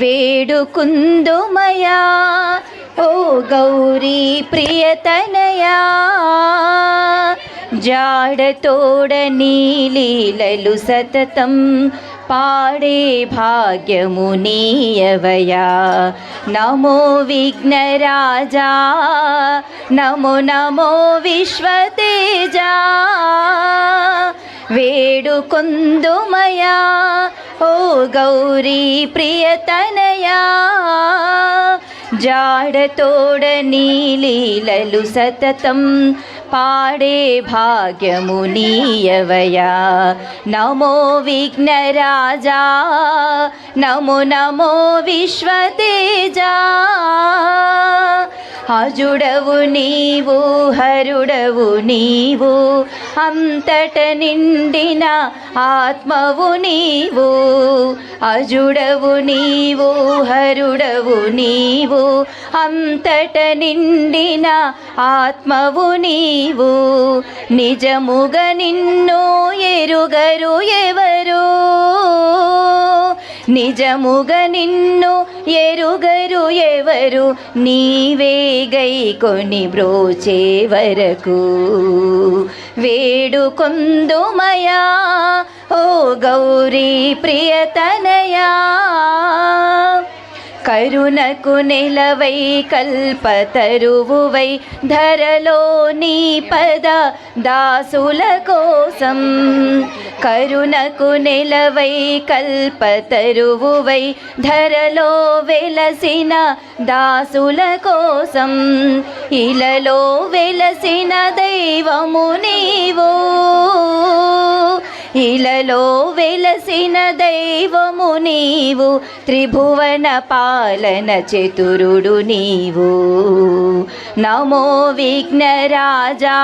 వేడుకుందుమయా? ఓ గౌరీ ప్రియతనయా? జాడతోడ నీలీలలు సతతం పాడే భాగ్యము నీయవయా? నమో విఘ్నరాజా నమో నమో విశ్వతేజా. వేడుకొందుమయా? ఓ గౌరీ ప్రియతనయా జాడతోడ నీలీలలు సతతం పాడే భాగ్యము నీయవయా. నమో విఘ్నరాజా నమో నమో విశ్వతేజా. అజుడవు నీవు హరుడవు నీవు అంతట నిండిన ఆత్మవు నీవు అజుడవు నీవు హరుడవు నీవు అంతట నిండిన ఆత్మవు నీవు. నిజముగ నిన్ను ఎరుగరు ఎవరు? నిజముగ నిన్ను ఎరుగరు ఎవరు? నీవే గై కొని బ్రోచే వరకు. వేడుకొందుమయా ఓ గౌరీ ప్రియతనయా. కరుణకు నెలవై కల్పతరువువై ధరలో నీ పద దాసుల కోసం. కరుణకు నెలవై కల్పతరువువై ధరలో వెలసిన దాసుల కోసం. ఇలలో వెలసిన దైవము నీవు. ఇలలో వెలసిన దైవము నీవు త్రిభువన పాలన చతురుడు నీవు. నమో విఘ్నరాజా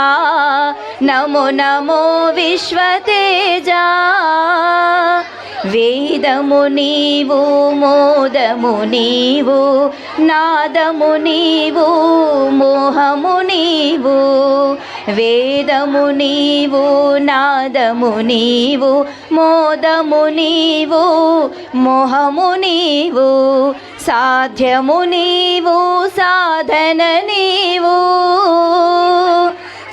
నమో నమో విశ్వతేజ వేదము నీవు మోదము నీవు నాదము నీవు మోహము నీవు. వేదము నీవు నాదము నీవు మోదము నీవు మోహము నీవు సాధ్యము నీవు సాధన నీవు.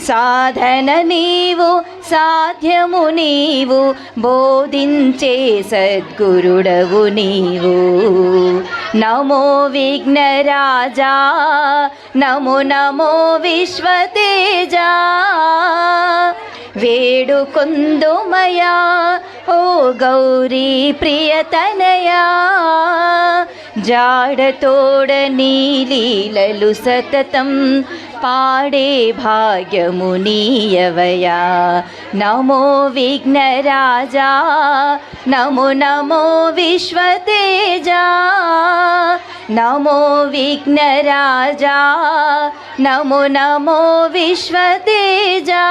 సాధన నీవు సాధ్యము నీవు బోధించే సద్గురుడవు నీవు. నమో విఘ్నరాజా నమో నమో విశ్వతేజా. వేడుకొందుమయా ఓ గౌరీ ప్రియతనయా. జాడతోడ నీలీలలు సతతం పాడే భాగ్యము నీయవయా నమో విఘ్నరాజా నమో నమో విశ్వతేజా నమో విఘ్నరాజా నమో నమో విశ్వతేజా